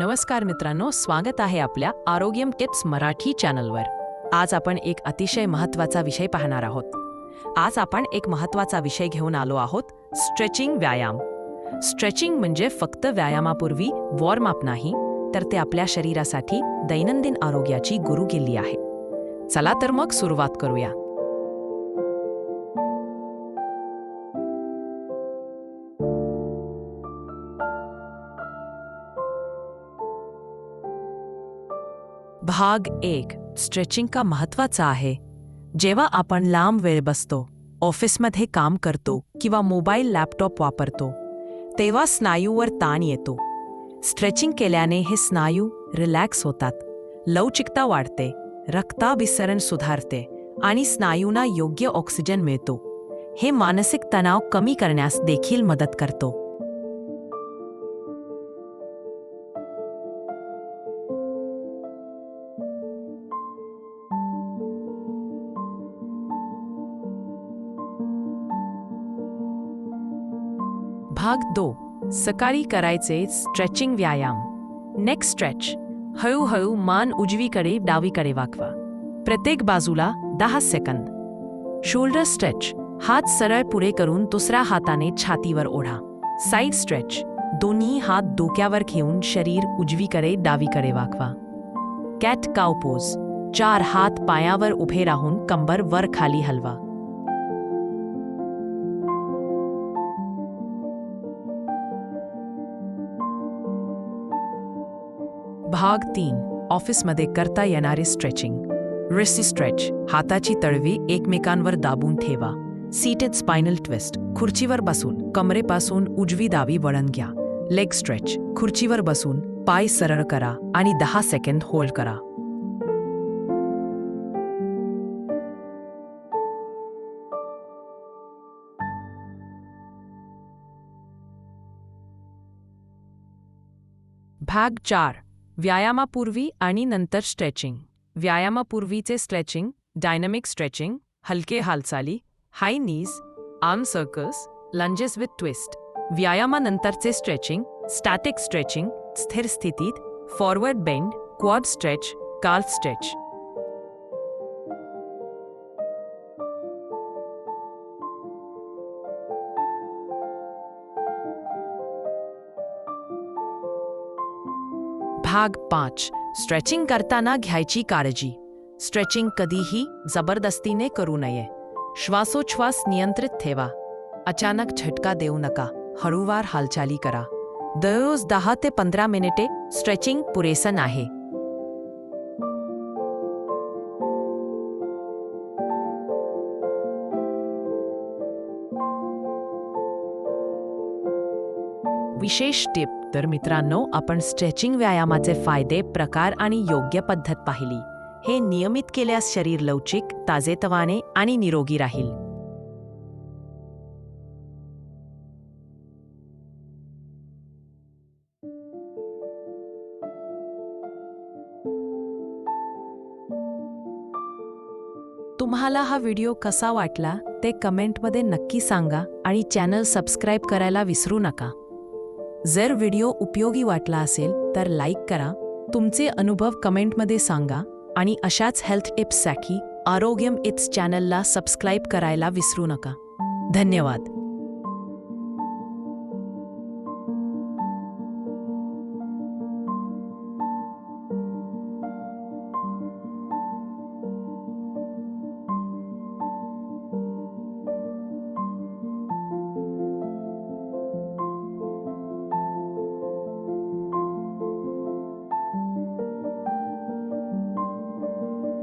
नमस्कार मित्रांनो स्वागत आहे आपल्या आरोग्यम टिप्स मराठी चॅनलवर. आज आपण एक अतिशय महत्त्वाचा विषय पाहणार आहोत. आज आपण एक महत्त्वाचा विषय घेऊन आलो आहोत स्ट्रेचिंग व्यायाम. स्ट्रेचिंग म्हणजे फक्त व्यायामापूर्वी वॉर्मअप नाही तर ते आपल्या शरीरासाठी दैनंदिन आरोग्याची गुरुकिल्ली आहे. चला तर मग सुरुवात करूया. भाग एक स्ट्रेचिंग का महत्त्वाचा आहे. जेव्हा आपण लांब वेळ बसतो ऑफिसमध्ये काम करतो किंवा मोबाईल लॅपटॉप वापरतो तेव्हा स्नायूवर ताण येतो. स्ट्रेचिंग केल्याने हे स्नायू रिलॅक्स होतात लवचिकता वाढते रक्ताभिसरण सुधारते आणि स्नायूंना योग्य ऑक्सिजन मिळतो. हे मानसिक तणाव कमी करण्यास देखील मदत करतो. भाग दो सकाळी करायचे स्ट्रेचिंग व्यायाम. नेक्स्ट स्ट्रेच हळूहळू मान उजवीकडे डावीकडे वाकवा. प्रत्येक बाजूला दहा सेकंद शोल्डर स्ट्रेच हात सरळ पुढे करून दुसऱ्या हाताने छातीवर ओढा. साईड स्ट्रेच दोन्ही हात डोक्यावर घेऊन शरीर उजवीकडे डावीकडे वाकवा. कॅट काव पोज चार हात पायावर उभे राहून कंबर वर खाली हलवा. भाग तीन ऑफिसमध्ये करता येणारे स्ट्रेचिंग. रिसी स्ट्रेच हाताची तळवी एकमेकांवर दाबून ठेवा. सीटेड स्पायनल ट्विस्ट खुर्चीवर बसून कमरेपासून उजवी दावी वळण घ्या. लेग स्ट्रेच खुर्चीवर बसून पाय सरळ करा आणि दहा सेकंद होल्ड करा. भाग चार व्यायामापूर्वी आणि नंतर स्ट्रेचिंग. व्यायामापूर्वीचे स्ट्रेचिंग डायनॅमिक स्ट्रेचिंग हलके हालचाली high knees arm circles lunges with twist. व्यायामानंतरचे stretching static stretching स्थिर स्थितीत forward bend quad stretch calf stretch. भाग पाच. स्ट्रेचिंग करताना घ्यायची काळजी. स्ट्रेचिंग कधीही जबरदस्तीने करू नये. श्वासोच्छ्वास नियंत्रित ठेवा. अचानक झटका देऊ नका. हळूवार हालचाली करा. दररोज दहा ते पंधरा मिनिटे स्ट्रेचिंग पुरेसं आहे विशेष टिप. तर मित्रांनो आपण स्ट्रेचिंग व्यायामाचे फायदे प्रकार आणि योग्य पद्धत पाहिली. हे नियमित केल्यास शरीर लवचिक ताजेतवाने आणि निरोगी राहील. तुम्हाला हा व्हिडिओ कसा वाटला ते कमेंटमध्ये नक्की सांगा आणि चॅनल सबस्क्राईब करायला विसरू नका. जर व्हिडिओ उपयोगी वाटला असेल तर लाईक करा तुमचे अनुभव कमेंटमध्ये सांगा आणि अशाच हेल्थ टिप्ससाठी आरोग्यम इट्स चॅनलला सबस्क्राईब करायला विसरू नका. धन्यवाद.